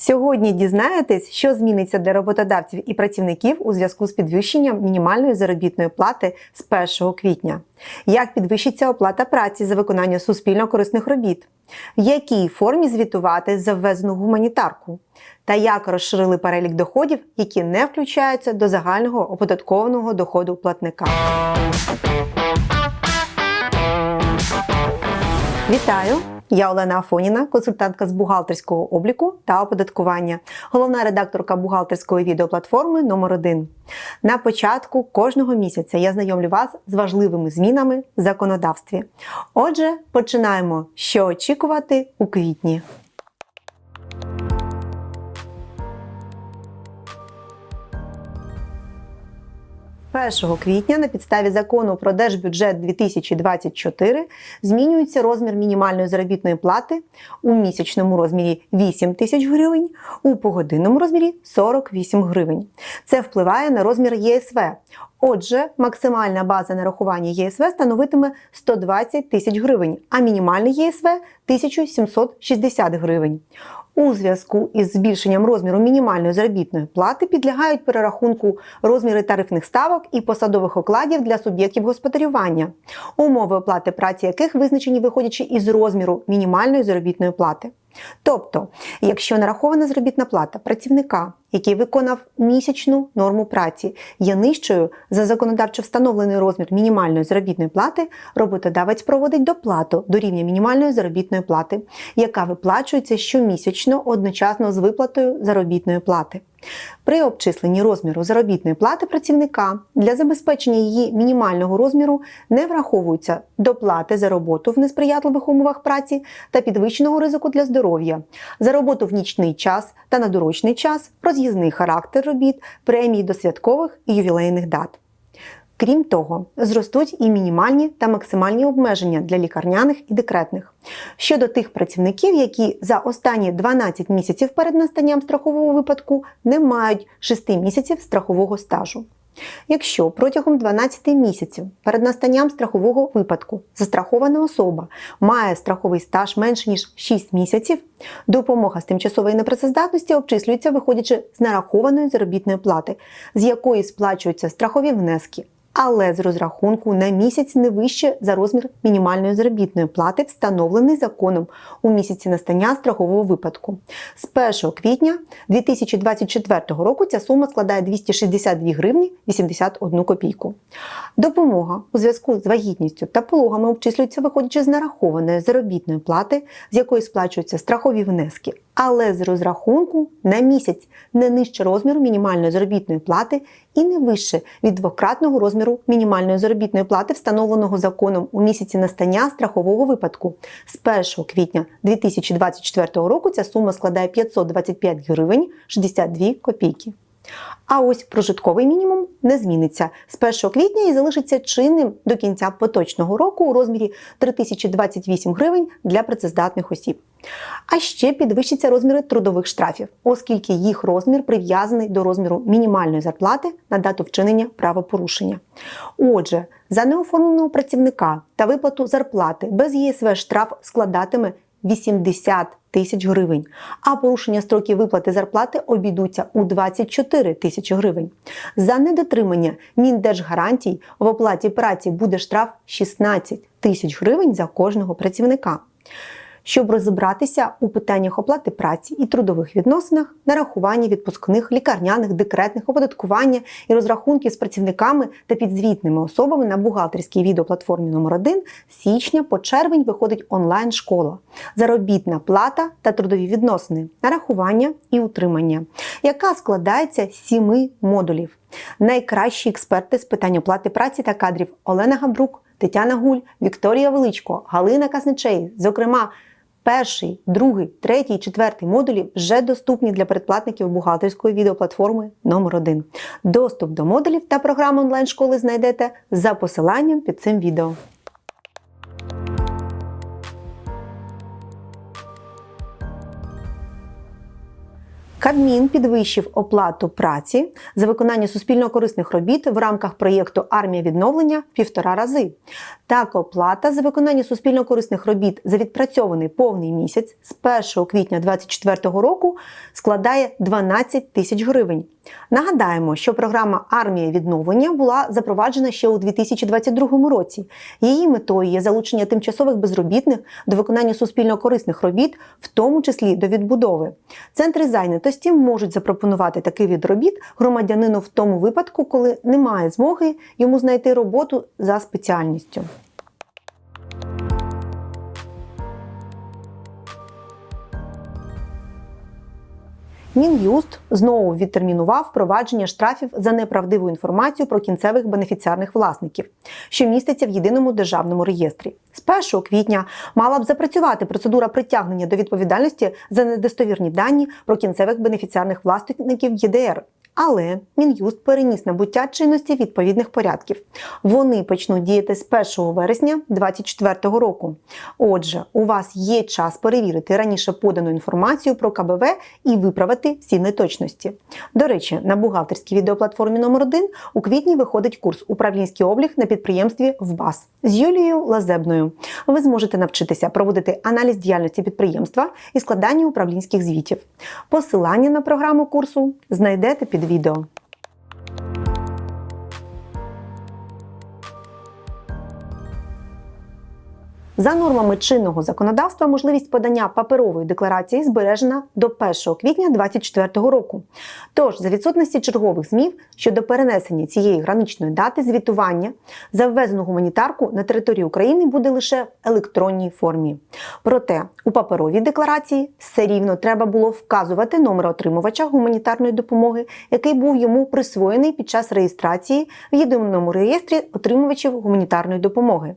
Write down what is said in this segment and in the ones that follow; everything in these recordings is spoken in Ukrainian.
Сьогодні дізнаєтесь, що зміниться для роботодавців і працівників у зв'язку з підвищенням мінімальної заробітної плати з 1 квітня, як підвищиться оплата праці за виконання суспільно корисних робіт, в якій формі звітувати за ввезену гуманітарку, та як розширили перелік доходів, які не включаються до загального оподаткованого доходу платника. Вітаю! Я Олена Афоніна, консультантка з бухгалтерського обліку та оподаткування, головна редакторка бухгалтерської відеоплатформи номер 1 На початку кожного місяця я знайомлю вас з важливими змінами в законодавстві. Отже, починаємо, що очікувати у квітні. 1 квітня на підставі закону про держбюджет 2024 змінюється розмір мінімальної заробітної плати у місячному розмірі 8 тисяч гривень, у погодинному розмірі 48 гривень. Це впливає на розмір ЄСВ. Отже, максимальна база нарахування ЄСВ становитиме 120 тисяч гривень, а мінімальний ЄСВ 1760 гривень. У зв'язку із збільшенням розміру мінімальної заробітної плати підлягають перерахунку розміри тарифних ставок і посадових окладів для суб'єктів господарювання, умови оплати праці яких визначені виходячи із розміру мінімальної заробітної плати. Тобто, якщо нарахована заробітна плата працівника, який виконав місячну норму праці, є нижчою за законодавчо встановлений розмір мінімальної заробітної плати, роботодавець проводить доплату до рівня мінімальної заробітної плати, яка виплачується щомісячно одночасно з виплатою заробітної плати. При обчисленні розміру заробітної плати працівника для забезпечення її мінімального розміру не враховуються доплати за роботу в несприятливих умовах праці та підвищеного ризику для здоров'я, за роботу в нічний час та на дорочний час, роз'їзний характер робіт, премії до святкових і ювілейних дат. Крім того, зростуть і мінімальні та максимальні обмеження для лікарняних і декретних щодо тих працівників, які за останні 12 місяців перед настанням страхового випадку не мають 6 місяців страхового стажу. Якщо протягом 12 місяців перед настанням страхового випадку застрахована особа має страховий стаж менше ніж 6 місяців, допомога з тимчасової непрацездатності обчислюється, виходячи з нарахованої заробітної плати, з якої сплачуються страхові внески але з розрахунку на місяць не вище за розмір мінімальної заробітної плати, встановлений законом у місяці настання страхового випадку. З 1 квітня 2024 року ця сума складає 262 гривні 81 копійку. Допомога у зв'язку з вагітністю та пологами обчислюється, виходячи з нарахованої заробітної плати, з якої сплачуються страхові внески але з розрахунку на місяць не нижче розміру мінімальної заробітної плати і не вище від двократного розміру мінімальної заробітної плати, встановленого законом у місяці настання страхового випадку. З 1 квітня 2024 року ця сума складає 525 гривень 62 копійки. А ось прожитковий мінімум не зміниться з 1 квітня і залишиться чинним до кінця поточного року у розмірі 3028 гривень для працездатних осіб. А ще підвищаться розміри трудових штрафів, оскільки їх розмір прив'язаний до розміру мінімальної зарплати на дату вчинення правопорушення. Отже, за неоформленого працівника та виплату зарплати без ЄСВ штраф складатиме 80 тисяч гривень, а порушення строків виплати зарплати обійдуться у 24 тисячі гривень. За недотримання міндержгарантій в оплаті праці буде штраф 16 тисяч гривень за кожного працівника щоб розібратися у питаннях оплати праці і трудових відносинах, нарахування відпускних, лікарняних, декретних, оподаткування і розрахунків з працівниками та підзвітними особами на бухгалтерській відеоплатформі номер 1 з січня по червень виходить онлайн-школа, заробітна плата та трудові відносини, нарахування і утримання, яка складається з сіми модулів. Найкращі експерти з питань оплати праці та кадрів Олена Габрук. Тетяна Гуль, Вікторія Величко, Галина Казничей, зокрема Перший, другий, третій четвертий модулі вже доступні для передплатників бухгалтерської відеоплатформи номер 1 Доступ до модулів та програм онлайн-школи знайдете за посиланням під цим відео. Кабмін підвищив оплату праці за виконання суспільно-корисних робіт в рамках проєкту Армія відновлення в півтора рази. Так, оплата за виконання суспільно-корисних робіт за відпрацьований повний місяць з 1 квітня 2024 року складає 12 тисяч гривень. Нагадаємо, що програма Армія відновлення була запроваджена ще у 2022 році. Її метою є залучення тимчасових безробітних до виконання суспільно-корисних робіт, в тому числі до відбудови. Центри зайнятості можуть запропонувати такий від робіт громадянину в тому випадку, коли немає змоги йому знайти роботу за спеціальністю. Мін'юст знову відтермінував впровадження штрафів за неправдиву інформацію про кінцевих бенефіціарних власників, що міститься в єдиному державному реєстрі. З 1 квітня мала б запрацювати процедура притягнення до відповідальності за недостовірні дані про кінцевих бенефіціарних власників ЄДР. Але Мін'юст переніс набуття чинності відповідних порядків. Вони почнуть діяти з 1 вересня 2024 року. Отже, у вас є час перевірити раніше подану інформацію про КБВ і виправити всі неточності. До речі, на бухгалтерській відеоплатформі номер 1 у квітні виходить курс Управлінський облік на підприємстві ВБАС з Юлією Лазебною. Ви зможете навчитися проводити аналіз діяльності підприємства і складання управлінських звітів. Посилання на програму курсу знайдете під відео. За нормами чинного законодавства, можливість подання паперової декларації збережена до 1 квітня 2024 року. Тож, за відсутності чергових змів щодо перенесення цієї граничної дати звітування за ввезену гуманітарку на території України буде лише в електронній формі. Проте у паперовій декларації все рівно треба було вказувати номер отримувача гуманітарної допомоги, який був йому присвоєний під час реєстрації в єдиному реєстрі отримувачів гуманітарної допомоги.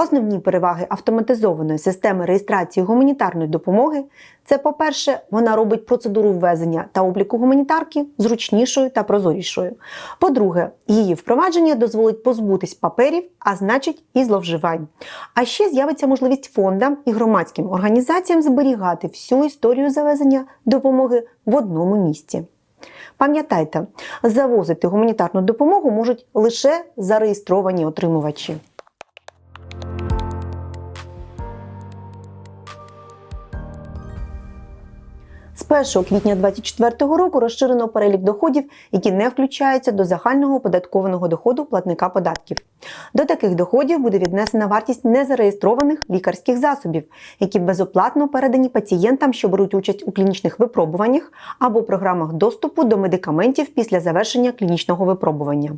Основні переваги автоматизованої системи реєстрації гуманітарної допомоги це, по-перше, вона робить процедуру ввезення та обліку гуманітарки зручнішою та прозорішою. По-друге, її впровадження дозволить позбутись паперів, а значить і зловживань. А ще з'явиться можливість фондам і громадським організаціям зберігати всю історію завезення допомоги в одному місці. Пам'ятайте, завозити гуманітарну допомогу можуть лише зареєстровані отримувачі. З 1 квітня 2024 року розширено перелік доходів, які не включаються до загального оподаткованого доходу платника податків. До таких доходів буде віднесена вартість незареєстрованих лікарських засобів, які безоплатно передані пацієнтам, що беруть участь у клінічних випробуваннях або програмах доступу до медикаментів після завершення клінічного випробування.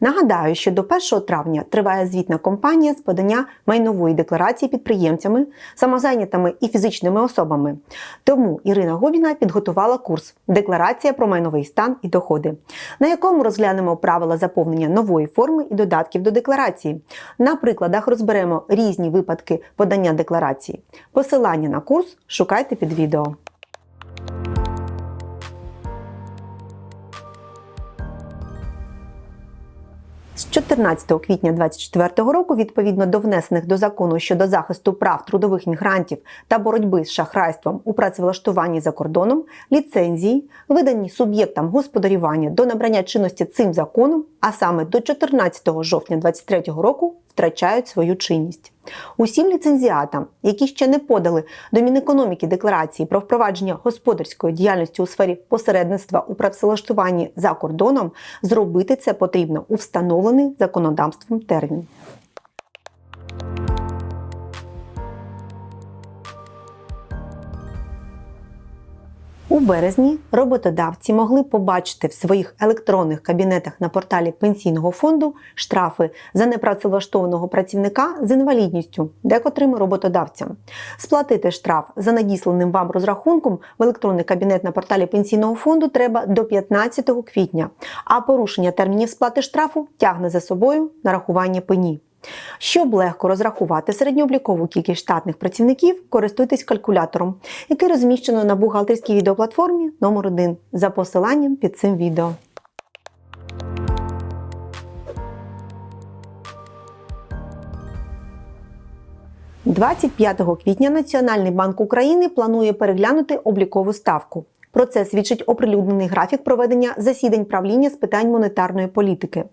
Нагадаю, що до 1 травня триває звітна кампанія з подання майнової декларації підприємцями, самозайнятими і фізичними особами. Тому Ірина Гобіна підготувала курс Декларація про майновий стан і доходи, на якому розглянемо правила заповнення нової форми і додатків до декларації. На прикладах розберемо різні випадки подання декларації. Посилання на курс шукайте під відео. З 14 квітня 2024 року, відповідно до внесених до закону щодо захисту прав трудових мігрантів та боротьби з шахрайством у працевлаштуванні за кордоном, ліцензії, видані суб'єктам господарювання до набрання чинності цим законом, а саме до 14 жовтня 2023 року, втрачають свою чинність. Усім ліцензіатам, які ще не подали до Мінекономіки декларації про впровадження господарської діяльності у сфері посередництва у працевлаштуванні за кордоном, зробити це потрібно у встановлений законодавством термін. У березні роботодавці могли побачити в своїх електронних кабінетах на порталі пенсійного фонду штрафи за непрацевлаштованого працівника з інвалідністю декотрим роботодавцям. Сплатити штраф за надісланим вам розрахунком в електронний кабінет на порталі пенсійного фонду треба до 15 квітня, а порушення термінів сплати штрафу тягне за собою нарахування пені. Щоб легко розрахувати середньооблікову кількість штатних працівників, користуйтесь калькулятором, який розміщено на бухгалтерській відеоплатформі номер 1 за посиланням під цим відео. – 25 квітня Національний банк України планує переглянути облікову ставку. Про це свідчить оприлюднений графік проведення засідань правління з питань монетарної політики.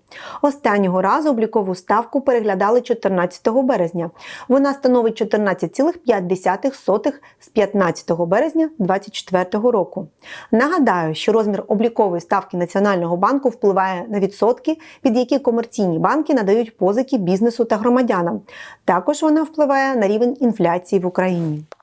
Останнього разу облікову ставку переглядали 14 березня. Вона становить 14,5 з 15 березня 2024 року. Нагадаю, що розмір облікової ставки Національного банку впливає на відсотки, під які комерційні банки надають позики бізнесу та громадянам. Також вона впливає на рівень інфляції в Україні. –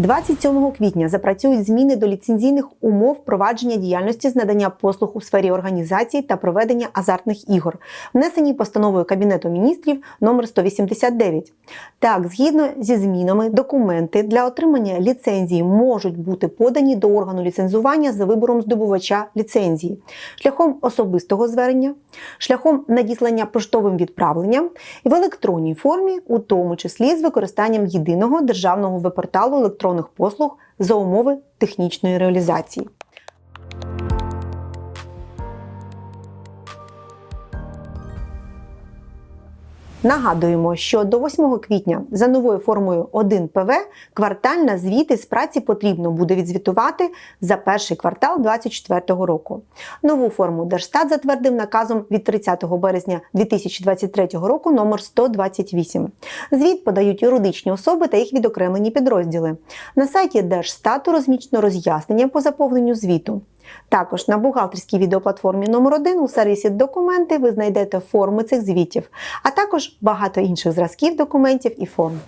27 квітня запрацюють зміни до ліцензійних умов провадження діяльності з надання послуг у сфері організації та проведення азартних ігор, внесені постановою Кабінету міністрів номер 189. Так, згідно зі змінами, документи для отримання ліцензії можуть бути подані до органу ліцензування за вибором здобувача ліцензії, шляхом особистого звернення, шляхом надіслання поштовим відправленням і в електронній формі, у тому числі з використанням єдиного державного веб-порталу електронних послуг за умови технічної реалізації. Нагадуємо, що до 8 квітня за новою формою 1 ПВ квартальна звіти з праці потрібно буде відзвітувати за перший квартал 2024 року. Нову форму Держстат затвердив наказом від 30 березня 2023 року номер 128. Звіт подають юридичні особи та їх відокремлені підрозділи. На сайті Держстату розміщено роз'яснення по заповненню звіту. Також на бухгалтерській відеоплатформі номер 1 у сервісі Документи ви знайдете форми цих звітів, а також багато інших зразків документів і форм.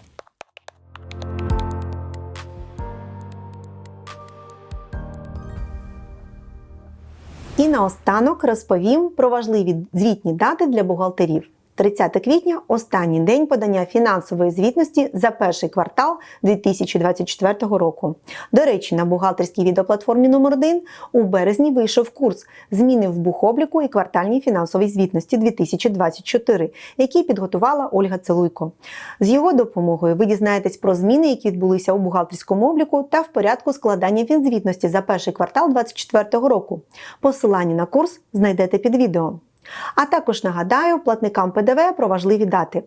І наостанок розповім про важливі звітні дати для бухгалтерів. 30 квітня останній день подання фінансової звітності за перший квартал 2024 року. До речі, на бухгалтерській відеоплатформі номер 1 у березні вийшов курс зміни в бухобліку і квартальній фінансовій звітності 2024, який підготувала Ольга Целуйко. З його допомогою ви дізнаєтесь про зміни, які відбулися у бухгалтерському обліку та в порядку складання фінзвітності за перший квартал 2024 року. Посилання на курс знайдете під відео. А також нагадаю платникам ПДВ про важливі дати.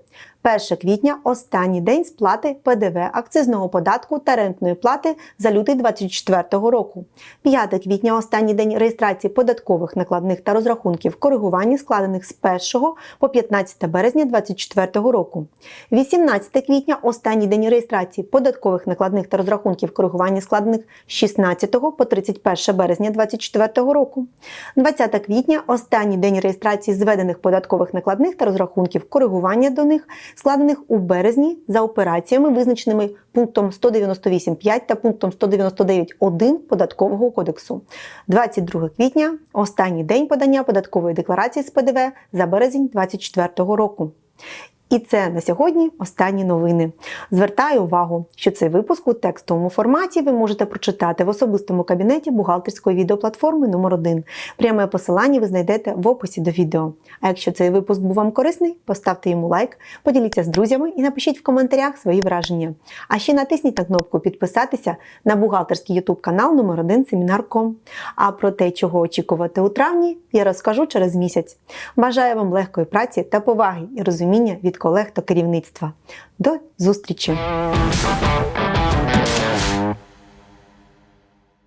1 квітня останній день сплати ПДВ акцизного податку та рентної плати за лютий 2024 року. 5 квітня останній день реєстрації податкових накладних та розрахунків коригування складених з 1 по 15 березня 2024 року. 18 квітня останній день реєстрації податкових накладних та розрахунків коригування складених з 16 по 31 березня 2024 року. 20 квітня останній день реєстрації зведених податкових накладних та розрахунків коригування до них складених у березні за операціями, визначеними пунктом 198.5 та пунктом 199.1 Податкового кодексу. 22 квітня останній день подання податкової декларації з ПДВ за березень 2024 року. І це на сьогодні останні новини. Звертаю увагу, що цей випуск у текстовому форматі ви можете прочитати в особистому кабінеті бухгалтерської відеоплатформи номер 1 Пряме посилання ви знайдете в описі до відео. А якщо цей випуск був вам корисний, поставте йому лайк, поділіться з друзями і напишіть в коментарях свої враження. А ще натисніть на кнопку підписатися на бухгалтерський ютуб канал номер 1 Семінар.ком. А про те, чого очікувати у травні, я розкажу через місяць. Бажаю вам легкої праці та поваги і розуміння від колег та керівництва. До зустрічі!